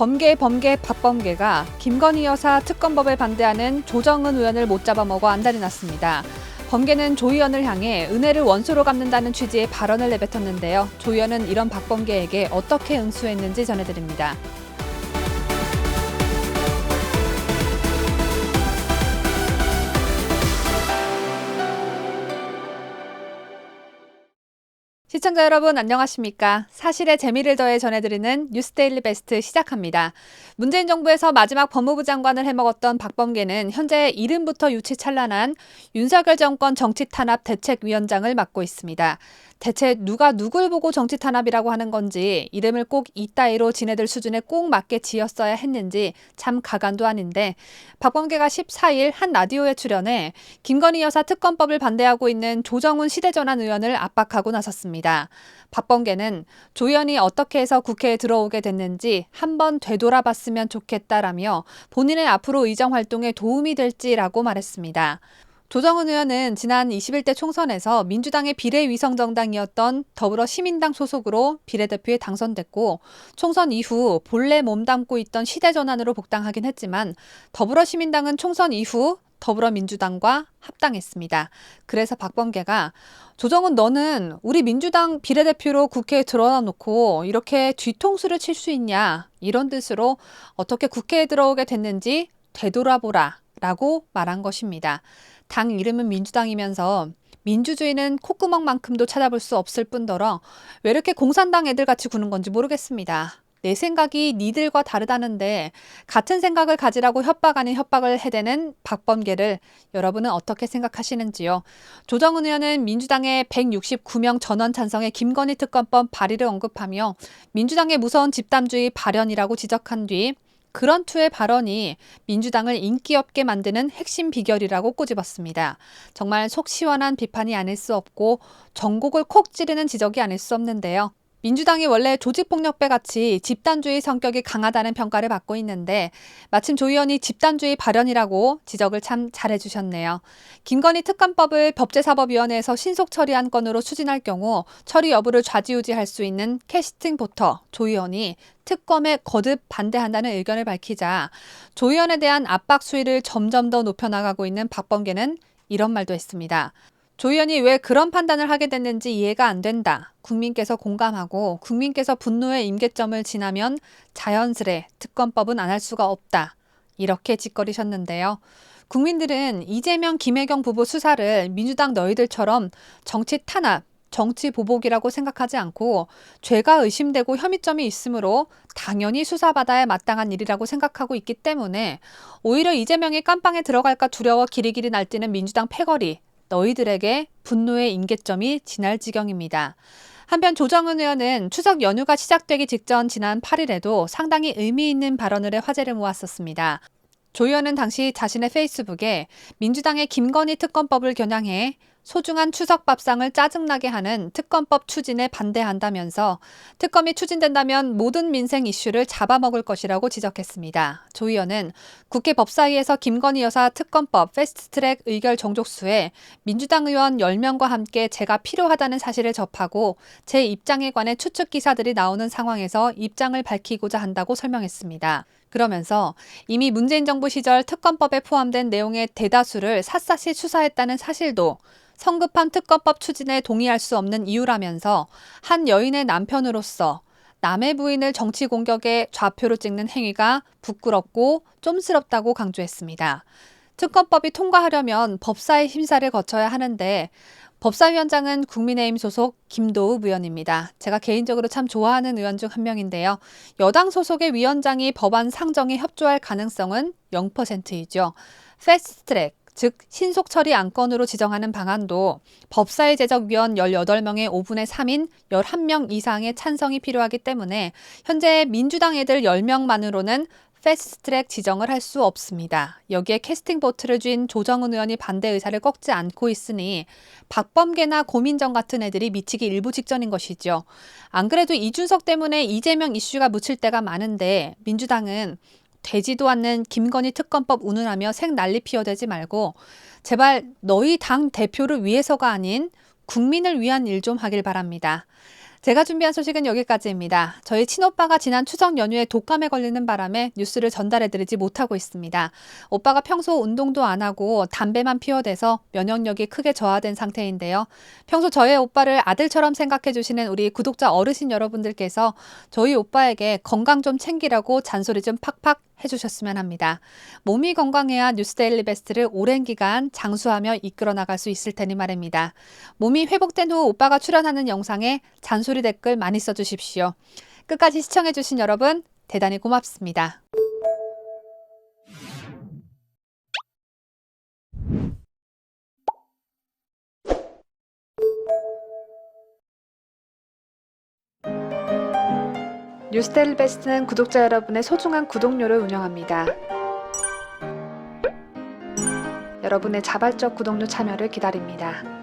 범계 범계 박범계가 김건희 여사 특검법에 반대하는 조정은 의원을 못 잡아먹어 안달이 났습니다. 범계는 조 의원을 향해 은혜를 원수로 갚는다는 취지의 발언을 내뱉었는데요. 조 의원은 이런 박범계에게 어떻게 응수했는지 전해드립니다. 시청자 여러분 안녕하십니까? 사실의 재미를 더해 전해드리는 뉴스데일리 베스트 시작합니다. 문재인 정부에서 마지막 법무부 장관을 해먹었던 박범계는 현재 이름부터 유치찬란한 윤석열 정권 정치 탄압 대책위원장을 맡고 있습니다. 대체 누가 누굴 보고 정치 탄압이라고 하는 건지 이름을 꼭 이따위로 지네들 수준에 꼭 맞게 지었어야 했는지 참 가관도 아닌데 박범계가 14일 한 라디오에 출연해 김건희 여사 특검법을 반대하고 있는 조정훈 시대전환 의원을 압박하고 나섰습니다. 박범계는 조 의원이 어떻게 해서 국회에 들어오게 됐는지 한번 되돌아봤으면 좋겠다라며 본인의 앞으로 의정 활동에 도움이 될지라고 말했습니다. 조정은 의원은 지난 21대 총선에서 민주당의 비례위성 정당이었던 더불어 시민당 소속으로 비례대표에 당선됐고 총선 이후 본래 몸담고 있던 시대 전환으로 복당하긴 했지만 더불어 시민당은 총선 이후 더불어민주당과 합당했습니다. 그래서 박범계가 조정은 너는 우리 민주당 비례대표로 국회에 들어와 놓고 이렇게 뒤통수를 칠 수 있냐 이런 뜻으로 어떻게 국회에 들어오게 됐는지 되돌아보라 라고 말한 것입니다. 당 이름은 민주당이면서 민주주의는 콧구멍만큼도 찾아볼 수 없을 뿐더러 왜 이렇게 공산당 애들 같이 구는 건지 모르겠습니다. 내 생각이 니들과 다르다는데 같은 생각을 가지라고 협박 아닌 협박을 해대는 박범계를 여러분은 어떻게 생각하시는지요? 조정은 의원은 민주당의 169명 전원 찬성의 김건희 특검법 발의를 언급하며 민주당의 무서운 집단주의 발현이라고 지적한 뒤 그런 투의 발언이 민주당을 인기 없게 만드는 핵심 비결이라고 꼬집었습니다. 정말 속 시원한 비판이 아닐 수 없고 전곡을 콕 찌르는 지적이 아닐 수 없는데요. 민주당이 원래 조직폭력배 같이 집단주의 성격이 강하다는 평가를 받고 있는데 마침 조 의원이 집단주의 발언이라고 지적을 참 잘해주셨네요. 김건희 특검법을 법제사법위원회에서 신속 처리한 건으로 추진할 경우 처리 여부를 좌지우지할 수 있는 캐스팅 보터 조 의원이 특검에 거듭 반대한다는 의견을 밝히자 조 의원에 대한 압박 수위를 점점 더 높여나가고 있는 박범계는 이런 말도 했습니다. 조 의원이 왜 그런 판단을 하게 됐는지 이해가 안 된다. 국민께서 공감하고 국민께서 분노의 임계점을 지나면 자연스레 특검법은 안 할 수가 없다. 이렇게 짓거리셨는데요. 국민들은 이재명, 김혜경 부부 수사를 민주당 너희들처럼 정치 탄압, 정치 보복이라고 생각하지 않고 죄가 의심되고 혐의점이 있으므로 당연히 수사받아야 마땅한 일이라고 생각하고 있기 때문에 오히려 이재명이 깜빵에 들어갈까 두려워 기리기리 날뛰는 민주당 패거리 너희들에게 분노의 임계점이 지날 지경입니다. 한편 조정은 의원은 추석 연휴가 시작되기 직전 지난 8일에도 상당히 의미 있는 발언을 해 화제를 모았었습니다. 조 의원은 당시 자신의 페이스북에 민주당의 김건희 특검법을 겨냥해 소중한 추석 밥상을 짜증나게 하는 특검법 추진에 반대한다면서 특검이 추진된다면 모든 민생 이슈를 잡아먹을 것이라고 지적했습니다. 조 의원은 국회 법사위에서 김건희 여사 특검법 패스트트랙 의결 정족수에 민주당 의원 10명과 함께 제가 필요하다는 사실을 접하고 제 입장에 관해 추측 기사들이 나오는 상황에서 입장을 밝히고자 한다고 설명했습니다. 그러면서 이미 문재인 정부 시절 특검법에 포함된 내용의 대다수를 샅샅이 수사했다는 사실도 성급한 특검법 추진에 동의할 수 없는 이유라면서 한 여인의 남편으로서 남의 부인을 정치 공격에 좌표로 찍는 행위가 부끄럽고 쫌스럽다고 강조했습니다. 특검법이 통과하려면 법사위 심사를 거쳐야 하는데 법사위원장은 국민의힘 소속 김도우 의원입니다. 제가 개인적으로 참 좋아하는 의원 중 한 명인데요. 여당 소속의 위원장이 법안 상정에 협조할 가능성은 0%이죠. 패스트트랙, 즉 신속 처리 안건으로 지정하는 방안도 법사위 제적 위원 18명의 5분의 3인 11명 이상의 찬성이 필요하기 때문에 현재 민주당 애들 10명만으로는 패스트트랙 지정을 할 수 없습니다. 여기에 캐스팅 보트를 쥔 조정은 의원이 반대 의사를 꺾지 않고 있으니 박범계나 고민정 같은 애들이 미치기 일부 직전인 것이죠. 안 그래도 이준석 때문에 이재명 이슈가 묻힐 때가 많은데 민주당은 되지도 않는 김건희 특검법 운운하며 생 난리 피워대지 말고 제발 너희 당 대표를 위해서가 아닌 국민을 위한 일 좀 하길 바랍니다. 제가 준비한 소식은 여기까지입니다. 저희 친오빠가 지난 추석 연휴에 독감에 걸리는 바람에 뉴스를 전달해드리지 못하고 있습니다. 오빠가 평소 운동도 안 하고 담배만 피워대서 면역력이 크게 저하된 상태인데요. 평소 저의 오빠를 아들처럼 생각해주시는 우리 구독자 어르신 여러분들께서 저희 오빠에게 건강 좀 챙기라고 잔소리 좀 팍팍 해주셨으면 합니다. 몸이 건강해야 뉴스데일리 베스트를 오랜 기간 장수하며 이끌어 나갈 수 있을 테니 말입니다. 몸이 회복된 후 오빠가 출연하는 영상에 잔소리 댓글 많이 써주십시오. 끝까지 시청해주신 여러분 대단히 고맙습니다. 뉴스데일리 베스트는 구독자 여러분의 소중한 구독료를 운영합니다. 여러분의 자발적 구독료 참여를 기다립니다.